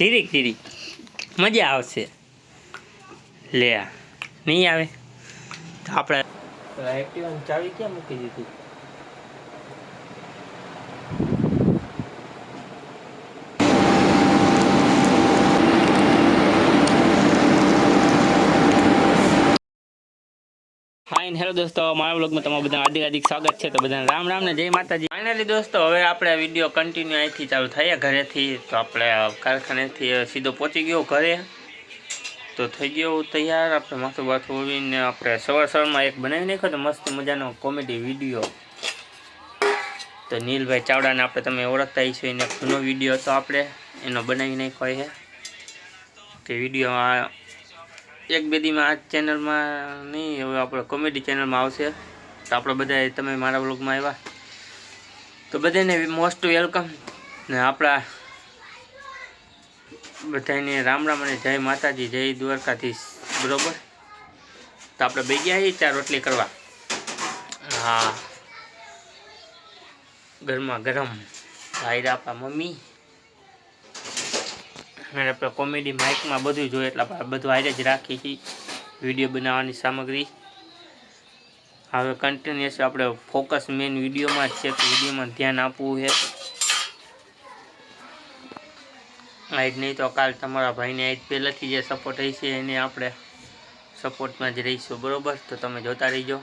જીરીક જીરીક મજા આવશે. લે નહીં આવે? તો આપણે એક્ટિવાની ચાવી ક્યાં મૂકી દીધી? ફાઇન હેલો દોસ્તો, મારા બ્લોગમાં તમારું બધા હાર્દિક હાર્દિક સ્વાગત છે. તો બધાને રામ રામ જય માતાજી. ફાઇનલી દોસ્તો, હવે આપણે વીડિયો કન્ટિન્યુ અહીંથી ચાલુ થયા ઘરેથી. તો આપણે કારખાનેથી સીધો પહોંચી ગયો ઘરે. તો થઈ ગયો તૈયાર. આપણે માથું બાથું ઓળીને આપણે સવાર સવારમાં એક બનાવી નાખ્યો તો મસ્ત મજાનો કોમેડી વીડિયો તો નીલભાઈ ચાવડાને આપણે તમે ઓળખતા છો એને જૂનો વીડિયો હતો આપણે. એનો બનાવી નાખ્યો છે. તે વીડિયો એક બે દીમાં આ ચેનલમાં નહીં, હવે આપણે કોમેડી ચેનલમાં આવશે. તો આપણે બધા તમે મારા બ્લોગમાં આવ્યા. તો બધાને મોસ્ટ વેલકમ ને આપણા બધાને રામ રામ અને જય માતાજી, જય દ્વારકાધીશ. બરોબર? તો આપણે બે ગયા ચાર રોટલી કરવા. હા. ગરમા ગરમ. ભાઈ રાપા મમ્મી. અને આપણે કોમેડી માઇકમાં બધું જોઈએ એટલે આપણે બધું હારે જ રાખીએ છીએ. વીડિયો બનાવવાની સામગ્રી. હવે કન્ટિન્યુઅસ આપણે ફોકસ મેઇન વિડીયોમાં જ છે, તો વિડીયોમાં ધ્યાન આપવું છે. આજ નહીં તો કાલ તમારા ભાઈને આજ પહેલાંથી જે સપોર્ટ હશે એને આપણે સપોર્ટમાં જ રહીશું, બરોબર? તો તમે જોતા રહીજો.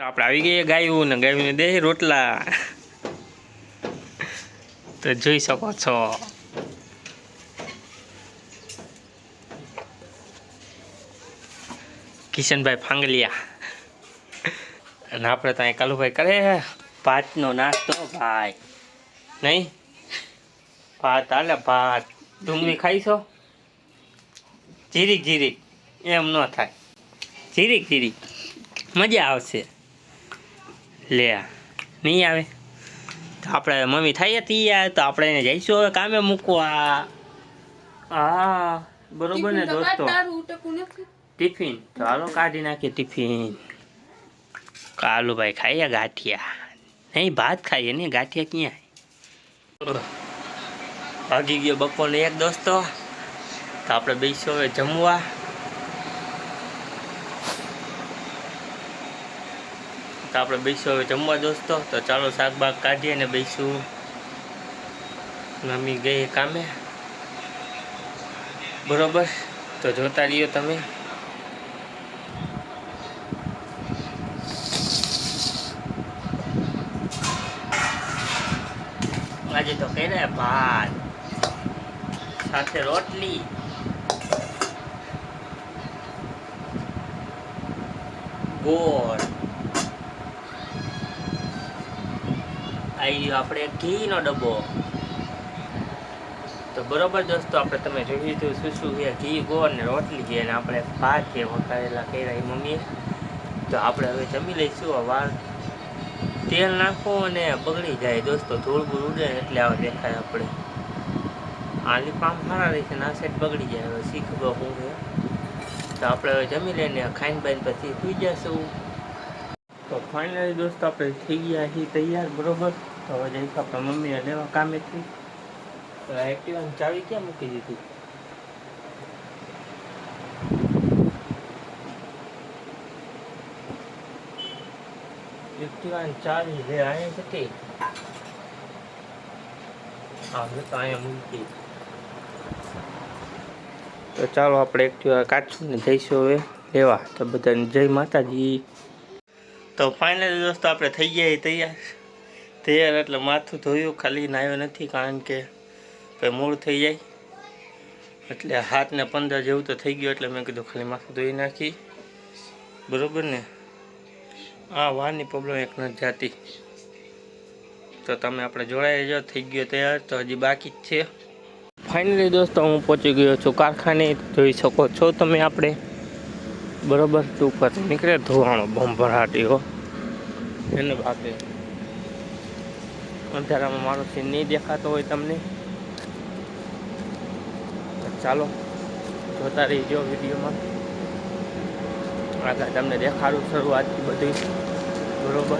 આપણે આવી ગઈએ ગાયું ને ગાયું દે રોટલા. તો જોઈ શકો છો. કિશનભાઈ ફાંગલિયા. અને આપણે ત્યાં કાલુભાઈ કરે ભાતનો નાસ્તો ભાઈ. નહીં? ભાત હાલે ભાત. ડુંગળી ખાઈશો જીરીક જીરીક. એમ ન થાય. જીરીક જીરીક. મજા આવશે. લે નહીં આવે? તો આપણે મમ્મી થાય તૈયાર તો આપણે એને જઈશું હવે કામે મૂકવા. હા બરોબર ને દોસ્તો? ટિફિન તો હાલો કાઢી નાખીએ ટિફિન કાલુભાઈ ખાઈએ ગાંઠિયા. નહીં, ભાત ખાઈએ ને ગાંઠિયા ક્યાં? ભાગી ગયો બપોરને એક દોસ્તો. તો આપણે બેસો હવે જમવા. તો આપણે બેસો હવે જમવા દોસ્તો. તો ચાલો શાકબાગ કાઢીએ ને બેસું. મમ્મી ગઈ કામે. બરોબર? તો જોતા રહ્યો તમે. આજે તો કહે ભાત. સાથે રોટલી. ગોળ. આવી ગયો આપણે ઘીનો ડબ્બો. તો બરોબર દોસ્તો, આપણે તમે જોઈ લીધું શું શું છે, ઘી, ગોળ ને રોટલી છે, અને આપણે ભાત છે વઘારેલા કર્યા એ મમ્મીએ. તો આપણે હવે જમી લઈશું વાર તેલ નાખો અને બગડી જાય. દોસ્તો ધૂળબૂળ ઉડે એટલે આવા દેખાય આપણે. આલી પામ સારા રહે છે આ સાઈડ બગડી જાય. હવે શીખ ગયો હું તો આપણે હવે જમી લઈને ખાઈને બાઈને પછી સુઈ જશું. તો ફાઇનલી દોસ્તો, આપણે થઈ ગયા છીએ તૈયાર, બરોબર? તો હવે જઈશું આપણા મમ્મીને લેવા કામેથી એક્ટિવાની ચાવી ક્યાં મૂકી દીધી? એક્ટિવાની ચાવી લે અહીંયા મેં તો ચાલો આપણે એક્ટિવા કાઢશું ને જઈશું હવે. લેવા. તો બધાને જય માતાજી. તો ફાઇનલી દોસ્તો આપણે થઈ ગયા તૈયાર. તૈયાર એટલે માથું ધોયું, ખાલી નાયો નથી, કારણ કે ભાઈ મૂળ થઈ જાય. એટલે હાથને પંદર જેવું તો થઈ ગયું, એટલે મેં કીધું ખાલી માથું ધોઈ નાખી. બરોબર ને? આ વારની પ્રોબ્લેમ એક નથી જાતી તો તમે આપણે જોડાઈ જો થઈ ગયો તૈયાર. તો હજી બાકી જ છે. ફાઇનલી દોસ્તો, હું પહોંચી ગયો છું કારખાને જોઈ શકો છો તમે આપણે. બરોબર ટૂંકમાંથી નીકળે ધોવાણો બંભરાટીઓ એને ભાગે. અંધારામાં મારો સીન નહીં દેખાતો હોય તમને. ચાલો, જોતા રહીજો વિડીયોમાં. આગળ તમને દેખાડું શરૂઆતથી બધું બરોબર?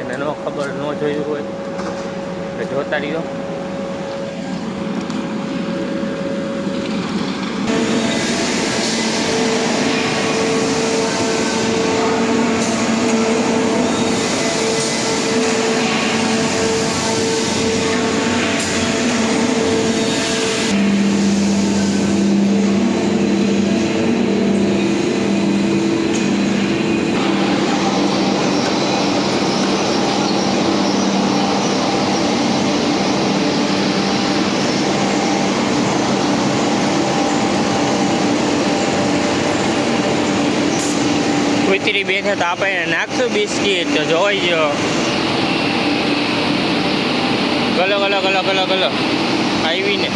એને ન ખબર, ન જોયું હોય. તો જોતા રહ્યો. મૈત્રી બેઠે તો આપણે નાખશું બિસ્કીટ જોઈ જો ગલો ગલો ગલો ગલો ગલો. આવીને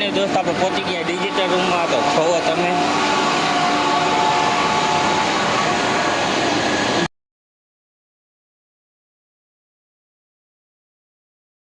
ફાઇનલી દોસ્ત આપણે પહોંચી ગયા ડિજિટલ રૂમમાં તો કહો તમે.